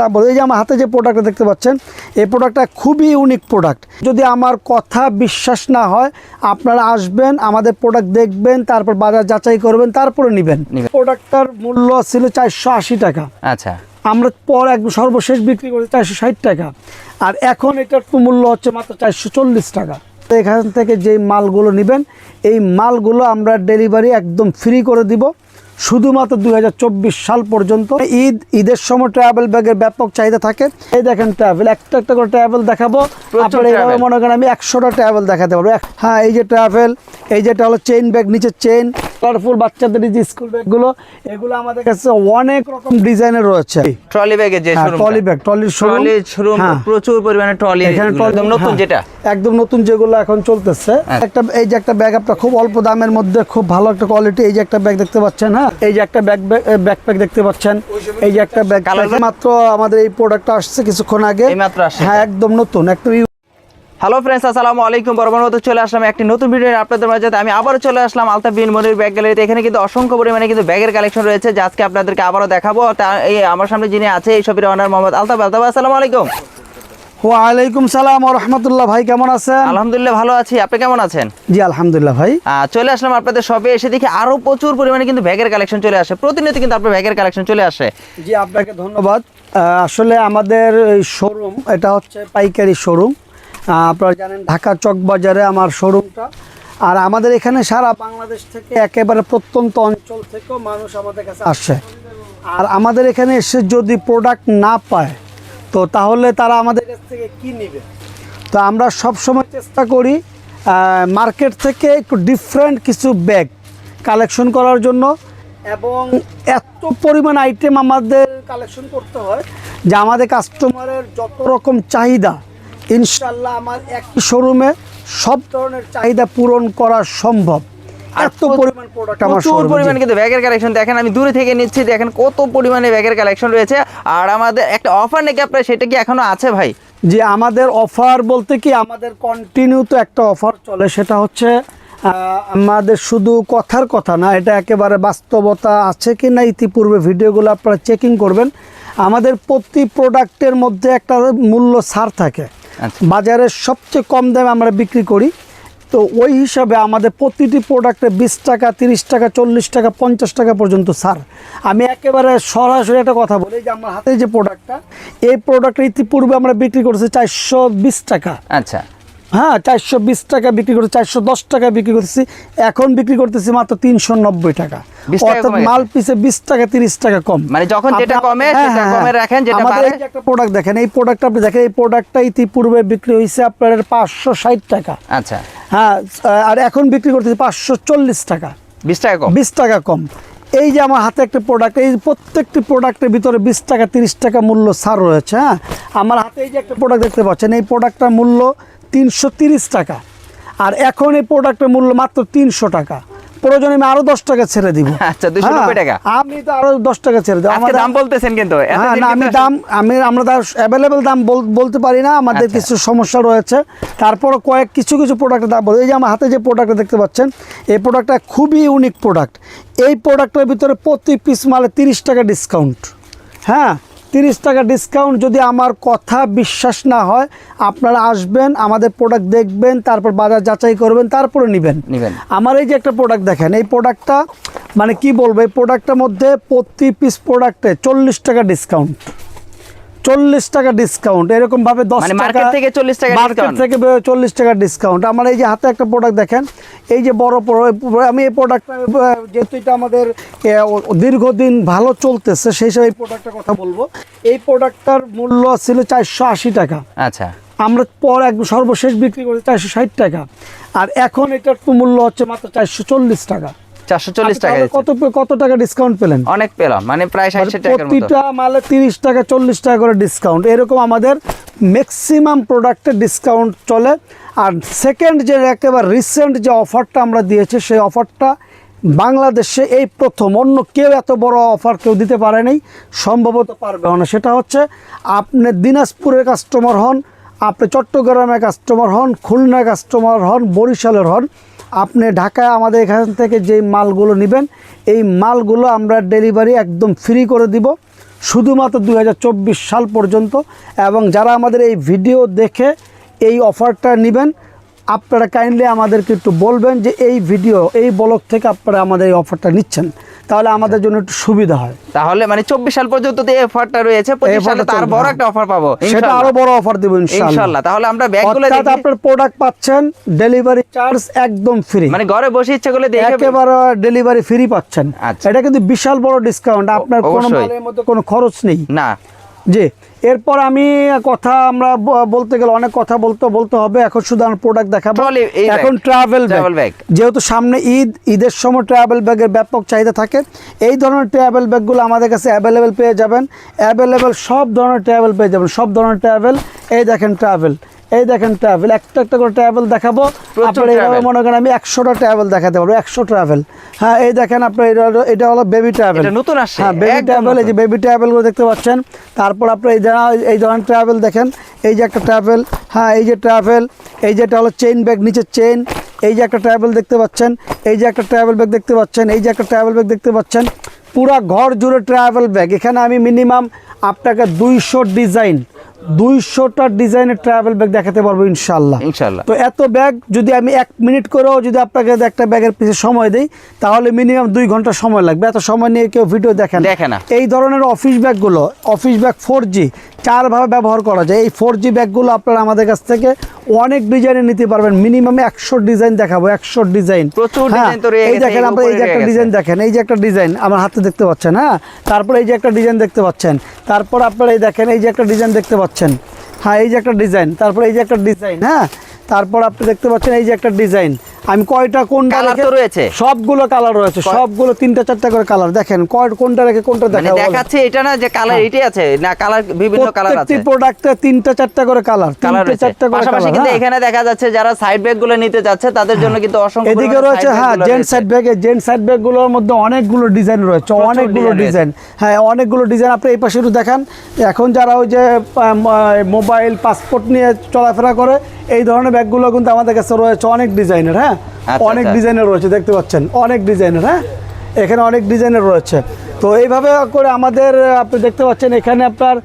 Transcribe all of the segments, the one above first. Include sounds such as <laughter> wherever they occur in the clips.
তারপর এই যে আমার হাতে যে প্রোডাক্টটা দেখতে পাচ্ছেন এই প্রোডাক্টটা খুবই ইউনিক প্রোডাক্ট যদি আমার কথা বিশ্বাস না হয় আপনারা আসবেন আমাদের প্রোডাক্ট দেখবেন তারপর বাজার যাচাই করবেন তারপরে নেবেন। প্রোডাক্টটার মূল্য ছিল চারশো আশি টাকা। আচ্ছা। আমরা পর এক সর্বশেষ বিক্রি করি চারশো ষাট টাকা। আর এখন এটার মূল্য হচ্ছে মাত্র চারশো চল্লিশ টাকা। তো এখান থেকে যেই মালগুলো নেবেন এই মালগুলো আমরা ডেলিভারি একদম ফ্রি করে দিব। শুধুমাত্র দুই হাজার চব্বিশ সাল পর্যন্ত ঈদ ঈদের সময় ট্রাভেল ব্যাগের ব্যাপক চাহিদা থাকে। এই দেখেন ট্রাভেল একটা একটা করে ট্রাভেল দেখাবো। আপনারা মনে করেন আমি একশোটা ট্রাভেল দেখাতে পারব। হ্যাঁ এই যে ট্রাভেল এই যেটা হলো চেইন ব্যাগ নিচে চেইন কালারফুল বাচ্চাদের যে স্কুল ব্যাগগুলো এগুলো আমাদের কাছে অনেক রকম ডিজাইনের রয়েছে। ট্রলি ব্যাগের যে ট্রলি ব্যাগ ট্রলির শোরুম ট্রলি শোরুম। প্রচুর পরিমাণে ট্রলি এখানে একদম নতুন হ্যাঁ, যেটা। একদম নতুন যেগুলো এখন চলতেছে। হ্যাঁ। একটা এই যে একটা ব্যাগ আপনার খুব অল্প দামের মধ্যে খুব ভালো একটা কোয়ালিটি এই যে একটা ব্যাগ দেখতে পাচ্ছেন হ্যাঁ? এই যে একটা ব্যাগ ব্যাকপ্যাক দেখতে পাচ্ছেন। এই যে একটা ব্যাগ? মাত্র আমাদের এই প্রোডাক্টটা আসছে কিছুক্ষণ আগে। হ্যাঁ একদম নতুন একদম হ্যালো ফ্রেন্ডস আসসালামু আলাইকুম। বরাবর মতো চলে আসলাম একটি নতুন ভিডিও আপনাদের মাঝে। আমি আবারও চলে আসলাম আলতা বিন মনির ব্যাগ গ্যালারিতে এখানে কিন্তু অসংখ্য পরিমাণে কিন্তু ব্যাগের কালেকশন রয়েছে যা আজকে আপনাদেরকে আবারও দেখাবো। এই আমার সামনে যিনি আছে এই শপের অনার মোহাম্মদ আলতাফ। আলতাফ আসসালামু আলাইকুম। ওয়ালাইকুম সালাম রহমতুল্লাহ। ভাই কেমন আছেন? আলহামদুলিল্লাহ ভালো আছি। আপনি কেমন আছেন? জি আলহামদুলিল্লাহ ভাই। আহ, চলে আসলাম আপনাদের শপে এসে দেখি আরও প্রচুর পরিমাণে কিন্তু ব্যাগের কালেকশন চলে আসে। প্রতিনিয়ত কিন্তু আপনার ব্যাগের কালেকশন চলে আসে। জি আপনাকে ধন্যবাদ। আসলে আমাদের শোরুম এটা হচ্ছে পাইকারি শোরুম আপনারা জানেন ঢাকা চক বাজারে আমার শোরুমটা। আর আমাদের এখানে সারা বাংলাদেশ থেকে একেবারে প্রত্যন্ত অঞ্চল থেকেও মানুষ আমাদের কাছে আসে। আর আমাদের এখানে এসে যদি প্রোডাক্ট না পায়, তো তাহলে তারা আমাদের কাছ থেকে কি নেবে? তো আমরা সব সময় চেষ্টা করি মার্কেট থেকে একটু ডিফারেন্ট কিছু ব্যাগ কালেকশন করার জন্য। এবং এত পরিমাণ আইটেম আমাদের কালেকশন করতে হয় যে আমাদের কাস্টমারের যত রকম চাহিদা ইনশাল্লাহ আমার একই শোরুমে সব ধরনের চাহিদা পূরণ করা সম্ভব। এত পরিমাণ প্রোডাক্ট আমার প্রচুর পরিমাণে কিন্তু ব্যাগের কালেকশন দেখেন আমি দূরে থেকে নিচ্ছি দেখেন কত পরিমাণে ব্যাগের কালেকশন রয়েছে। আর আমাদের একটা অফার নাকি আপনার সেটা কি এখনও আছে ভাই? যে আমাদের অফার বলতে কি আমাদের কন্টিনিউ তো একটা অফার চলে সেটা হচ্ছে আমাদের শুধু কথার কথা না এটা একেবারে বাস্তবতা আছে কি না ইতিপূর্বে ভিডিওগুলো আপনারা চেকিং করবেন। আমাদের প্রতি প্রোডাক্টের মধ্যে একটা মূল্য ছাড় থাকে। আচ্ছা। বাজারের সবচেয়ে কম দামে আমরা বিক্রি করি। তো ওই হিসাবে আমাদের প্রতিটি প্রোডাক্টে বিশ টাকা তিরিশ টাকা চল্লিশ টাকা পঞ্চাশ টাকা পর্যন্ত ছাড়। আমি একেবারে সরাসরি একটা কথা বলি যে আমার হাতে যে প্রোডাক্টটা এই প্রোডাক্টটা ইতিপূর্বে আমরা বিক্রি করেছি চারশো বিশ টাকা। আচ্ছা। হ্যাঁ চারশো বিশ টাকা বিক্রি করছি চারশো দশ টাকা বিক্রি করতেছি এখন বিক্রি করতেছি মাত্র তিনশো নব্বই টাকা। অর্থাৎ। মাল পিছে বিশ টাকা তিরিশ টাকা কম। মানে যখন যেটা কমে হ্যাঁ, সেটা হ্যাঁ, কমে হ্যাঁ। রাখেন যেটা বাড়ে একটা প্রোডাক্ট দেখেন এই প্রোডাক্টটা আপনি দেখেন এই প্রোডাক্টটা ইতিপূর্বে বিক্রি হয়েছে আপনার পাঁচশো ষাট টাকা। আচ্ছা। হ্যাঁ আর এখন বিক্রি করতেছি টাকা। বিশ টাকা কম? বিশ টাকা কম। এই যে আমার হাতে একটা প্রোডাক্ট এই প্রত্যেকটি প্রোডাক্টের ভিতরে বিশ টাকা তিরিশ টাকা মূল্য ছাড় রয়েছে হ্যাঁ? আমার হাতে এই যে একটা প্রোডাক্ট দেখতে পাচ্ছেন এই প্রোডাক্টটার মূল্য তিনশো তিরিশ টাকা। আর এখন এই প্রোডাক্টের মূল্য মাত্র তিনশো টাকা। প্রয়োজনে আমি আরও দশ টাকা ছেড়ে দিব। <laughs> আচ্ছা, 290 টাকা। আমি তো আরও দশ টাকা ছেড়ে দেবো। আমাদের দাম বলতেছেন কিন্তু হ্যাঁ না আমি দাম আমি আমরা অ্যাভেলেবেল দাম বল- বলতে পারি না আমাদের আচ্ছা। কিছু সমস্যা রয়েছে। তারপর কয়েক কিছু কিছু প্রোডাক্টের দাম বলি। এই যে আমার হাতে যে প্রোডাক্টটা দেখতে পাচ্ছেন এই প্রোডাক্টটা খুবই ইউনিক প্রোডাক্ট এই প্রোডাক্টের ভিতরে প্রতি পিস মালে তিরিশ টাকা ডিসকাউন্ট হ্যাঁ তিরিশ টাকা ডিসকাউন্ট যদি আমার কথা বিশ্বাস না হয় আপনারা আসবেন আমাদের প্রোডাক্ট দেখবেন তারপর বাজার যাচাই করবেন তারপরে নেবেন নিবেন। আমার এই যে একটা প্রোডাক্ট দেখেন এই প্রোডাক্টটা মানে কি বলব এই প্রোডাক্টটার মধ্যে প্রতি পিস প্রোডাক্টে চল্লিশ টাকা ডিসকাউন্ট চল্লিশ টাকা ডিসকাউন্ট এরকম ভাবে দশ মানে টাকা থেকে 40 টাকা মার্কেট থেকে চল্লিশ টাকা ডিসকাউন্ট আমার এই যে হাতে একটা প্রোডাক্ট দেখেন এই যে বড় আমি এই প্রোডাক্টটা যেহেতু এটা আমাদের দীর্ঘদিন ভালো চলতেছে সেই হিসাবে এই প্রোডাক্টের কথা বলব। এই প্রোডাক্টটার মূল্য ছিল চারশো আশি টাকা। আচ্ছা। আমরা পর এক সর্বশেষ বিক্রি করেছি চারশো ষাট টাকা। আর এখন এটার মূল্য হচ্ছে মাত্র চারশো চল্লিশ টাকা। চারশো চল্লিশ আপনি টাকা কত কত টাকা ডিসকাউন্ট পেলেন? অনেক পেলাম মানে প্রায় ষাট ষাট টাকার মতো। প্রতিটা মালে তিরিশ টাকা চল্লিশ টাকা করে ডিসকাউন্ট এরকম আমাদের ম্যাক্সিমাম প্রোডাক্টে ডিসকাউন্ট চলে। আর সেকেন্ড যে একেবারে রিসেন্ট যে অফারটা আমরা দিয়েছি সেই অফারটা বাংলাদেশে এই প্রথম। অন্য কেউ এত বড় অফার কেউ দিতে পারেনি সম্ভবত পারবে না। সেটা হচ্ছে আপনি দিনাজপুরের কাস্টমার হন আপনি চট্টগ্রামের কাস্টমার হন খুলনার কাস্টমার হন বরিশালের হন আপনি ঢাকায় আমাদের এখান থেকে যেই মালগুলো নেবেন, এই মালগুলো আমরা ডেলিভারি একদম ফ্রি করে দিব, শুধুমাত্র দু হাজার চব্বিশ সাল পর্যন্ত। এবং যারা আমাদের এই ভিডিও দেখে এই অফারটা নেবেন আপনারা কাইন্ডলি আমাদেরকে একটু বলবেন যে এই ভিডিও এই ব্লগ থেকে আপনারা আমাদের এই অফারটা নিচ্ছেন। তাহলে আমাদের জন্য একটু সুবিধা হয়। তাহলে মানে চব্বিশ সাল পর্যন্ত তো এই অফারটা রয়েছে সালে তার বড়। একটা অফার পাবো। সেটা আরও বড় অফার দেবো ইনশাআল্লাহ তাহলে আমরা ব্যাগগুলো দেখি। আপনার প্রোডাক্ট পাচ্ছেন ডেলিভারি চার্জ একদম ফ্রি মানে ঘরে বসে ইচ্ছে করলে দেখে একেবারে ডেলিভারি ফ্রি পাচ্ছেন। আচ্ছা। এটা কিন্তু বিশাল বড় ডিসকাউন্ট আপনার কোনো মালের মধ্যে কোনো খরচ নেই। না। জি এরপর আমি কথা আমরা বলতে গেলে অনেক কথা বলতে বলতে হবে। এখন শুধু আমার প্রোডাক্ট দেখাবো। এখন ট্রাভেল ব্যাগ যেহেতু সামনে ঈদ ঈদের সময় ট্রাভেল ব্যাগের ব্যাপক চাহিদা থাকে। এই ধরনের ট্রাভেল ব্যাগগুলো আমাদের কাছে অ্যাভেলেবেল পেয়ে যাবেন। অ্যাভেলেবেল সব ধরনের ট্রাভেল পেয়ে যাবেন। সব ধরনের ট্রাভেল এই দেখেন ট্রাভেল এই দেখেন ট্রাভেল একটা একটা করে ট্রাভেল দেখাবো। আপনার এইভাবে মনে করেন আমি একশোটা ট্রাভেল দেখাতে পারব একশো ট্রাভেল হ্যাঁ এই দেখেন আপনার এটা হলো- এটা হলো বেবি ট্রাভেল নতুন আসছে, হ্যাঁ বেবি ট্রাভেল এই যে। বেবি ট্রাভেলগুলো দেখতে পাচ্ছেন। তারপর আপনার এই ধরনের এই ধরনের ট্রাভেল দেখেন এই যে একটা ট্রাভেল হ্যাঁ এই যে ট্রাভেল এই যে এটা হলো চেইন ব্যাগ নিচে চেইন এই যে একটা ট্রাভেল দেখতে পাচ্ছেন এই যে একটা ট্রাভেল ব্যাগ দেখতে পাচ্ছেন এই যে একটা ট্রাভেল ব্যাগ দেখতে পাচ্ছেন। পুরা ঘর জুড়ে ট্রাভেল ব্যাগ এখানে আমি মিনিমাম আপনাকে দুইশো ডিজাইন দুইশোটা ডিজাইনের ট্রাভেল ব্যাগ দেখাতে পারব ইনশাল্লাহ ইনশাআল্লাহ। তো এত ব্যাগ যদি আমি এক মিনিট করেও যদি আপনাকে একটা ব্যাগের পিছে সময় দিই তাহলে মিনিমাম দুই ঘণ্টা সময় লাগবে। এত সময় নিয়ে কেউ ভিডিও দেখেন দেখে না। এই ধরনের অফিস ব্যাগগুলো অফিস ব্যাগ ফোর জি চারভাবে ব্যবহার করা যায়। এই ফোর জি ব্যাগগুলো আপনারা আমাদের কাছ থেকে অনেক ডিজাইনে নিতে পারবেন। মিনিমাম একশো ডিজাইন দেখাবো একশো ডিজাইন প্রচুর রয়ে এই দেখেন আপনার এই যে একটা ডিজাইন দেখেন এই যে একটা ডিজাইন আমার হাতে দেখতে পাচ্ছেন হ্যাঁ? তারপর এই যে একটা ডিজাইন দেখতে পাচ্ছেন। তারপর আপনারা এই দেখেন, এই যে একটা ডিজাইন দেখতে পাচ্ছেন। হ্যাঁ এই যে একটা ডিজাইন তারপর এই যে একটা ডিজাইন হ্যাঁ? তারপর আপনি দেখতে পাচ্ছেন, এই যে একটা ডিজাইন আমি কয়টা কোনটা তো রয়েছে? সবগুলো কালার রয়েছে সবগুলো তিনটা চারটা করে কালার দেখেন কয় কোনটা রেখে কোনটা মানে দেখাচ্ছে এটা না যে কালার এটাই আছে না কালার বিভিন্ন কালার আছে। প্রত্যেকটি প্রোডাক্টে তিনটা চারটা করে কালার তিনটে চারটা করে পাশাপাশি কিন্তু হ্যাঁ। এখানে দেখা যাচ্ছে যারা সাইড ব্যাগগুলো নিতে যাচ্ছে তাদের জন্য কিন্তু অসংখ্য এদিকে রয়েছে হ্যাঁ জেন্ট সাইড ব্যাগে জেন্ট সাইড ব্যাগগুলোর মধ্যে অনেকগুলো ডিজাইন রয়েছে অনেকগুলো ডিজাইন হ্যাঁ অনেকগুলো ডিজাইন আপনি এই পাশে একটু দেখান। এখন যারা ওই যে মোবাইল পাসপোর্ট নিয়ে চলাফেরা করে এই ধরনের ব্যাগগুলো কিন্তু আমাদের কাছে রয়েছে অনেক ডিজাইনের হ্যাঁ। অনেক আচ্ছা। ডিজাইনের রয়েছে দেখতে পাচ্ছেন। অনেক ডিজাইনের হ্যাঁ? এখানে অনেক ডিজাইনের রয়েছে। তো এইভাবে করে আমাদের আপনি দেখতে পাচ্ছেন এখানে আপনার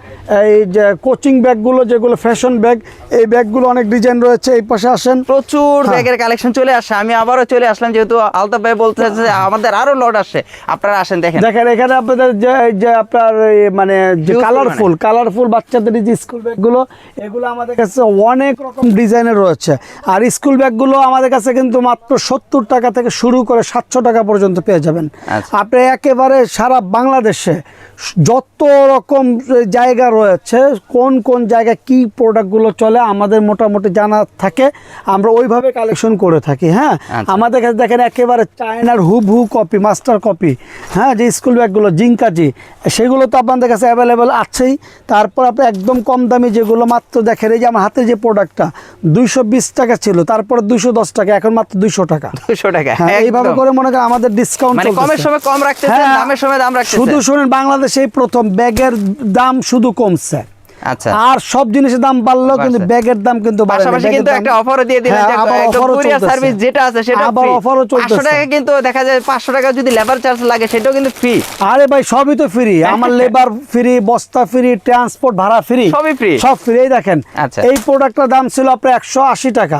এই যে কোচিং ব্যাগগুলো যেগুলো ফ্যাশন ব্যাগ এই ব্যাগগুলো অনেক ডিজাইন রয়েছে এই পাশে আসেন। প্রচুর। ব্যাগের কালেকশন চলে আসে। আমি আবারও চলে আসলাম যেহেতু আলতাফ ভাই বলতেছে যে আমাদের আরও লট আসে। আপনারা আসেন দেখেন। দেখেন এখানে আপনাদের যে যে আপনার মানে যে কালারফুল কালারফুল বাচ্চাদের যে স্কুল ব্যাগগুলো এগুলো আমাদের কাছে অনেক রকম ডিজাইনের রয়েছে। আর স্কুল ব্যাগগুলো আমাদের কাছে কিন্তু মাত্র সত্তর টাকা থেকে শুরু করে সাতশো টাকা পর্যন্ত পেয়ে যাবেন। আচ্ছা। আপনি একেবারে সারা বাংলাদেশে যত রকম জায়গা রয়েছে কোন কোন জায়গায় কি প্রোডাক্টগুলো চলে আমাদের মোটামুটি জানা থাকে আমরা ওইভাবে কালেকশন করে থাকি হ্যাঁ? আচ্ছা। আমাদের কাছে দেখেন একেবারে চায়নার হুব হু কপি মাস্টার কপি হ্যাঁ? যে স্কুল ব্যাগগুলো জিঙ্কাজি সেগুলো তো আপনাদের কাছে অ্যাভেলেবেল আছেই। তারপর আপনি একদম কম দামি যেগুলো মাত্র দেখেন এই যে আমার হাতে যে প্রোডাক্টটা দুইশো বিশ টাকা ছিল তারপর দুইশো দশ টাকা এখন মাত্র দুইশো টাকা। দুশো টাকা হ্যাঁ এইভাবে করে মনে করেন আমাদের ডিসকাউন্ট মানে কমের সময় কম রাখতেছেন দামের সময় দাম রাখতেছেন। শুধু শুনেন বাংলাদেশে প্রথম ব্যাগের দাম শুধু কমছে। আচ্ছা। আর সব জিনিসের দাম বাড়লেও কিন্তু ব্যাগের দাম কিন্তু পাশাপাশি কিন্তু একটা অফারও দিয়ে দিলেন হ্যাঁ, যে আবার একদম অফারও কুরিয়ার সার্ভিস যেটা আছে সেটা আবার free। অফারও 500 টাকা কিন্তু দেখা যায় পাঁচশো টাকা যদি লেবার চার্জ লাগে সেটাও কিন্তু ফ্রি আরে ভাই সবই তো ফ্রি <laughs> আমার লেবার ফ্রি বস্তা ফ্রি ট্রান্সপোর্ট ভাড়া ফ্রি সবই। সব ফ্রি এই দেখেন। আচ্ছা। এই প্রোডাক্টটার দাম ছিল আপনার একশো আশি টাকা।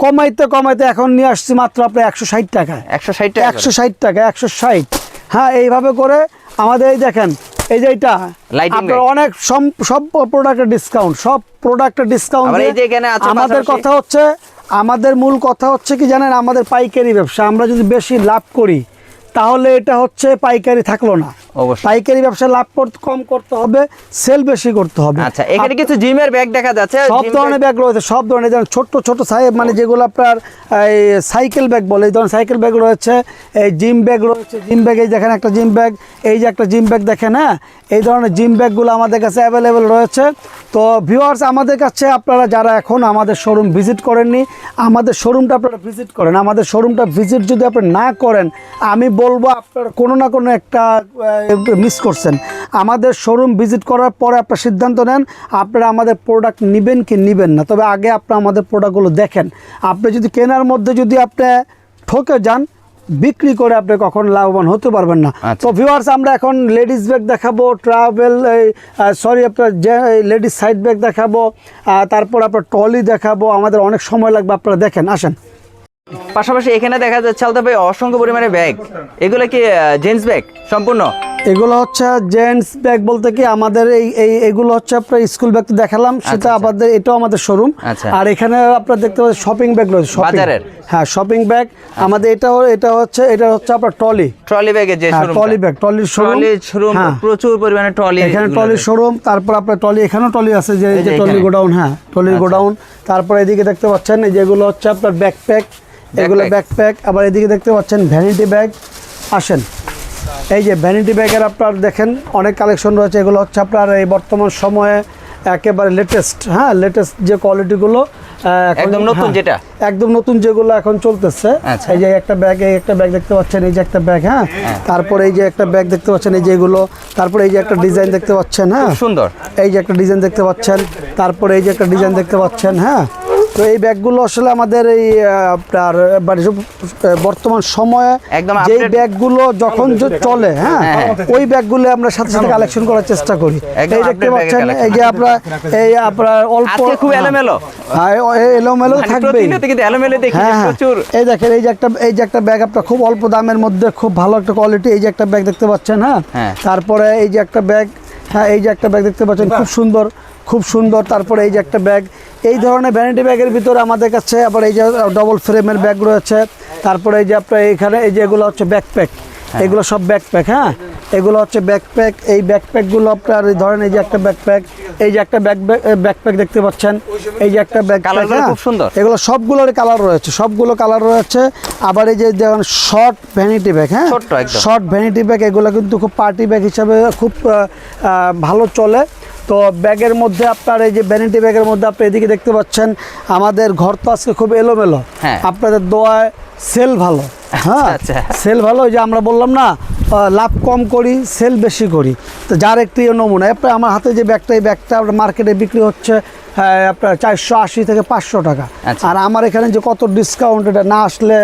কমাইতে কমাইতে এখন নিয়ে আসছি মাত্র আপনার একশো ষাট টাকা একশো ষাট টাকা একশো ষাট টাকা একশো ষাট। হ্যাঁ এইভাবে করে আমাদের এই দেখেন এই যে এটা আপনার অনেক সব- প্রোডাক্টের ডিসকাউন্ট সব প্রোডাক্টের ডিসকাউন্ট আমাদের কথা হচ্ছে আমাদের মূল কথা হচ্ছে কি জানেন আমাদের পাইকারি ব্যবসা আমরা যদি বেশি লাভ করি তাহলে এটা হচ্ছে পাইকারি থাকল না। পাইকারি ব্যবসা লাভ করতে কম করতে হবে সেল বেশি করতে হবে। আচ্ছা এখানে কিছু জিমের ব্যাগ দেখা যাচ্ছে। সব ধরনের ব্যাগ রয়েছে সব ধরনের যেমন ছোট্ট ছোট সাইজ মানে যেগুলো আপনার এই সাইকেল ব্যাগ বলে এই ধরনের সাইকেল ব্যাগ রয়েছে এই জিম ব্যাগ রয়েছে জিম ব্যাগ এই দেখেন একটা জিম ব্যাগ এই যে একটা জিম ব্যাগ দেখেন হ্যাঁ? এই ধরনের জিম ব্যাগগুলো আমাদের কাছে অ্যাভেলেবেল রয়েছে। তো ভিউয়ার্স আমাদের কাছে আপনারা যারা এখন আমাদের শোরুম ভিজিট করেননি আমাদের শোরুমটা আপনারা ভিজিট করেন। আমাদের শোরুমটা ভিজিট যদি আপনি না করেন আমি বলব আপনারা কোনো না কোনো একটা মিস করছেন। আমাদের শোরুম ভিজিট করার পরে আপনার সিদ্ধান্ত নেন আপনারা আমাদের প্রোডাক্ট নেবেন কি নেবেন না। তবে আগে আপনারা আমাদের প্রোডাক্টগুলো দেখেন। আপনি যদি কেনার মধ্যে যদি আপনি ঠকে যান বিক্রি করে আপনি কখন লাভবান হতে পারবেন না। আচ্ছা। তো ভিউয়ার্স আমরা এখন লেডিস ব্যাগ দেখাবো ট্রাভেল সরি আপনার যে লেডিস সাইড ব্যাগ দেখাবো তারপর আপনার ট্রলি দেখাবো। আমাদের অনেক সময় লাগবে আপনারা দেখেন আসেন। পাশাপাশি এখানে দেখা যাচ্ছে আলতা ভাই অসংখ্য পরিমাণে ব্যাগ এগুলো কি জেন্টস ব্যাগ সম্পূর্ণ? এগুলো হচ্ছে জেন্টস ব্যাগ বলতে কি আমাদের এই এই এগুলো হচ্ছে আপনার স্কুল ব্যাগ তো দেখালাম সেটা আচ্ছা। আমাদের এটাও আমাদের শোরুম আচ্ছা। আর এখানে আপনার দেখতে পাচ্ছেন শপিং ব্যাগ রয়েছে। বাজারের? হ্যাঁ শপিং ব্যাগ আমাদের এটাও এটা হচ্ছে এটা হচ্ছে আপনার ট্রলি ট্রলি ব্যাগের যে showroom trolley bag trolley showroom trolley showroom প্রচুর পরিমাণে ট্রলি এখানে ট্রলির শোরুম তারপর আপনার ট্রলি এখানেও ট্রলি আছে যে এই যে যে ট্রলি গোডাউন হ্যাঁ ট্রলি গোডাউন তারপর এদিকে দেখতে পাচ্ছেন এই যেগুলো হচ্ছে আপনার ব্যাকপ্যাক এগুলো। ব্যাকপ্যাক আবার এদিকে দেখতে পাচ্ছেন ভ্যানিটি ব্যাগ আসেন এই যে ভ্যানিটি ব্যাগের আপনার দেখেন অনেক কালেকশন রয়েছে এগুলো হচ্ছে আপনার এই বর্তমান সময়ে একেবারে লেটেস্ট হ্যাঁ লেটেস্ট যে কোয়ালিটিগুলো একদম নতুন যেটা? একদম নতুন যেগুলো এখন চলতেছে আচ্ছা। এই যে একটা ব্যাগ এই একটা ব্যাগ দেখতে পাচ্ছেন এই যে একটা ব্যাগ হ্যাঁ তারপরে এই যে একটা ব্যাগ দেখতে পাচ্ছেন এই যে এগুলো তারপরে এই যে একটা ডিজাইন দেখতে পাচ্ছেন হ্যাঁ সুন্দর এই যে একটা ডিজাইন দেখতে পাচ্ছেন তারপরে এই যে একটা ডিজাইন দেখতে পাচ্ছেন হ্যাঁ তো এই ব্যাগগুলো আসলে আমাদের এই আপনার মানে বর্তমান সময়ে একদম যেই ব্যাগগুলো যখন যে চলে হ্যাঁ হ্যাঁ। ওই ব্যাগগুলো আমরা সাথে সাথে কালেকশন করার চেষ্টা করি এই দেখতে পাচ্ছেন এই যে আপনার এই আপনার অল্প খুব হ্যাঁ। এলোমেলো। হ্যাঁ এলোমেলো মানে থাকবেই কিন্তু এলোমেলো দেখি হ্যাঁ হ্যাঁ প্রচুর এই দেখেন এই যে একটা এই যে একটা ব্যাগ আপনার খুব অল্প দামের মধ্যে খুব ভালো একটা কোয়ালিটি এই যে একটা ব্যাগ দেখতে পাচ্ছেন হ্যাঁ হ্যাঁ। তারপরে এই যে একটা ব্যাগ হ্যাঁ এই যে একটা ব্যাগ দেখতে পাচ্ছেন খুব সুন্দর খুব সুন্দর তারপরে এই যে একটা ব্যাগ এই ধরনের ভ্যানিটি ব্যাগের ভিতরে আমাদের কাছে আবার এই যে ডবল ফ্রেমের ব্যাগ রয়েছে। তারপরে এই যে আপনার এখানে এই যে এগুলো হচ্ছে ব্যাকপ্যাক এগুলো সব ব্যাকপ্যাক হ্যাঁ? এগুলো হচ্ছে ব্যাকপ্যাক এই ব্যাকপ্যাকগুলো আপনার এই ধরেন এই যে একটা ব্যাকপ্যাক এই যে একটা ব্যাক ব্যাকপ্যাক দেখতে পাচ্ছেন। এই যে একটা ব্যাকপ্যাক খুব সুন্দর। এগুলো সবগুলোর কালার রয়েছে সবগুলো কালার রয়েছে। আবার এই যে যেমন শর্ট ভ্যানিটি ব্যাগ হ্যাঁ? শর্ট ভ্যানিটি ব্যাগ এগুলো কিন্তু খুব পার্টি ব্যাগ হিসাবে খুব ভালো চলে। তো ব্যাগের মধ্যে আপনার এই যে ভ্যানিটি ব্যাগের মধ্যে আপনি এদিকে দেখতে পাচ্ছেন আমাদের ঘর তো আজকে খুব এলোমেলো হ্যাঁ। আপনাদের দোয়ায় সেল ভালো হ্যাঁ আচ্ছা। সেল ভালো ওই যে আমরা বললাম না লাভ কম করি সেল বেশি করি তো যার একটি নমুনা আপনার আমার হাতে যে ব্যাগটা এই ব্যাগটা আপনার মার্কেটে বিক্রি হচ্ছে হ্যাঁ, আপনার চারশো আশি থেকে পাঁচশো টাকা আচ্ছা। আর আমার এখানে যে কত ডিসকাউন্ট এটা না আসলে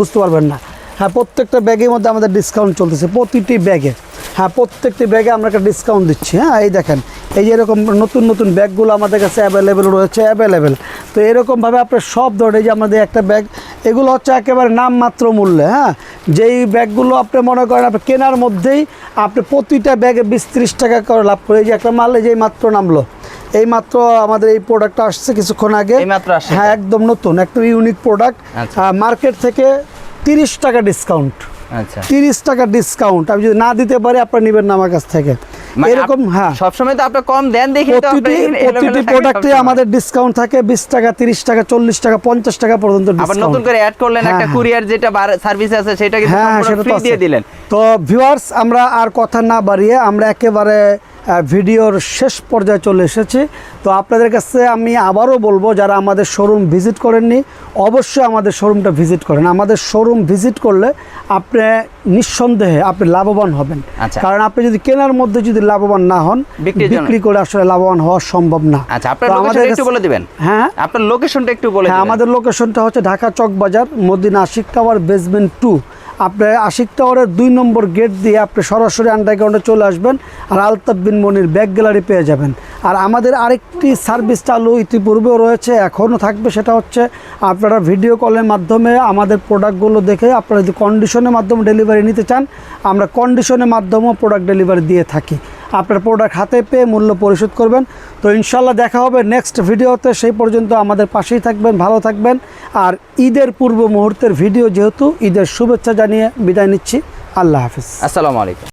বুঝতে পারবেন না। হ্যাঁ প্রত্যেকটা ব্যাগের মধ্যে আমাদের ডিসকাউন্ট চলতেছে প্রতিটি ব্যাগে। হ্যাঁ প্রত্যেকটি ব্যাগে আমরা একটা ডিসকাউন্ট দিচ্ছি। হ্যাঁ এই দেখেন এই যে এরকম নতুন নতুন ব্যাগগুলো আমাদের কাছে অ্যাভেলেবেল রয়েছে অ্যাভেলেবেল তো এরকমভাবে আপনার সব ধরনের যে আমাদের একটা ব্যাগ এগুলো হচ্ছে একেবারে নামমাত্র মূল্যে। হ্যাঁ যেই ব্যাগগুলো আপনি মনে করেন আপনি কেনার মধ্যেই আপনি প্রতিটা ব্যাগে বিশ ত্রিশ টাকা করে লাভ করে এই যে একটা মাল এই যে মাত্র নামলো। এই মাত্র আমাদের এই প্রোডাক্টটা আসছে কিছুক্ষণ আগে। হ্যাঁ একদম নতুন একটা ইউনিক প্রোডাক্ট। মার্কেট থেকে তিরিশ টাকা ডিসকাউন্ট আচ্ছা। তিরিশ টাকা ডিসকাউন্ট আমি যদি না দিতে পারি আপনার নেবেন না আমার কাছ থেকে। মানে এরকম হ্যাঁ। সবসময় তো আপনি কম দেন দেখি প্রতিটি প্রতিটি প্রোডাক্টে আমাদের ডিসকাউন্ট থাকে বিশ টাকা তিরিশ টাকা চল্লিশ টাকা পঞ্চাশ টাকা পর্যন্ত আবার নতুন করে অ্যাড করলেন হ্যাঁ, একটা হ্যাঁ। কুরিয়ার যেটা সার্ভিস আছে সেটা কিন্তু হ্যাঁ সেটা। দিয়ে দিলেন। তো ভিউয়ার্স আমরা আর কথা না বাড়িয়ে আমরা একেবারে ভিডিওর শেষ পর্যায়ে চলে এসেছি। তো আপনাদের কাছে আমি আবারও বলব যারা আমাদের শোরুম ভিজিট করেননি অবশ্যই আমাদের শোরুমটা ভিজিট করেন। আমাদের শোরুম ভিজিট করলে আপনি নিঃসন্দেহে আপনি লাভবান হবেন। আচ্ছা। কারণ আপনি যদি কেনার মধ্যে যদি লাভবান না হন বিক্রি করে আসলে লাভবান হওয়া সম্ভব না। আচ্ছা একটু বলে দিবেন। হ্যাঁ। আপনার লোকেশনটা একটু বলে হ্যাঁ আমাদের লোকেশনটা হচ্ছে Dhaka Chawkbazar Madina Ashiq tower basement two আপনি আশিক টাওয়ারের দুই নম্বর গেট দিয়ে আপনি সরাসরি আন্ডারগ্রাউন্ডে চলে আসবেন আর আলতাফ বিন মনির ব্যাগ গ্যালারি পেয়ে যাবেন। আর আমাদের আরেকটি সার্ভিস চালু ইতিপূর্বেও রয়েছে, এখনও থাকবে, সেটা হচ্ছে আপনারা ভিডিও কলের মাধ্যমে আমাদের প্রোডাক্টগুলো দেখে আপনারা যদি কন্ডিশনের মাধ্যমে ডেলিভারি নিতে চান, আমরা কন্ডিশনের মাধ্যমেও প্রোডাক্ট ডেলিভারি দিয়ে থাকি। আপনার প্রোডাক্ট হাতে পেয়ে মূল্য পরিশোধ করবেন। তো ইনশাল্লাহ দেখা হবে নেক্সট ভিডিওতে সেই পর্যন্ত আমাদের পাশেই থাকবেন, ভালো থাকবেন। আর ঈদের পূর্ব মুহূর্তের ভিডিও যেহেতু, ঈদের শুভেচ্ছা জানিয়ে বিদায় নিচ্ছি। আল্লাহ হাফিজ। আসসালামু আলাইকুম।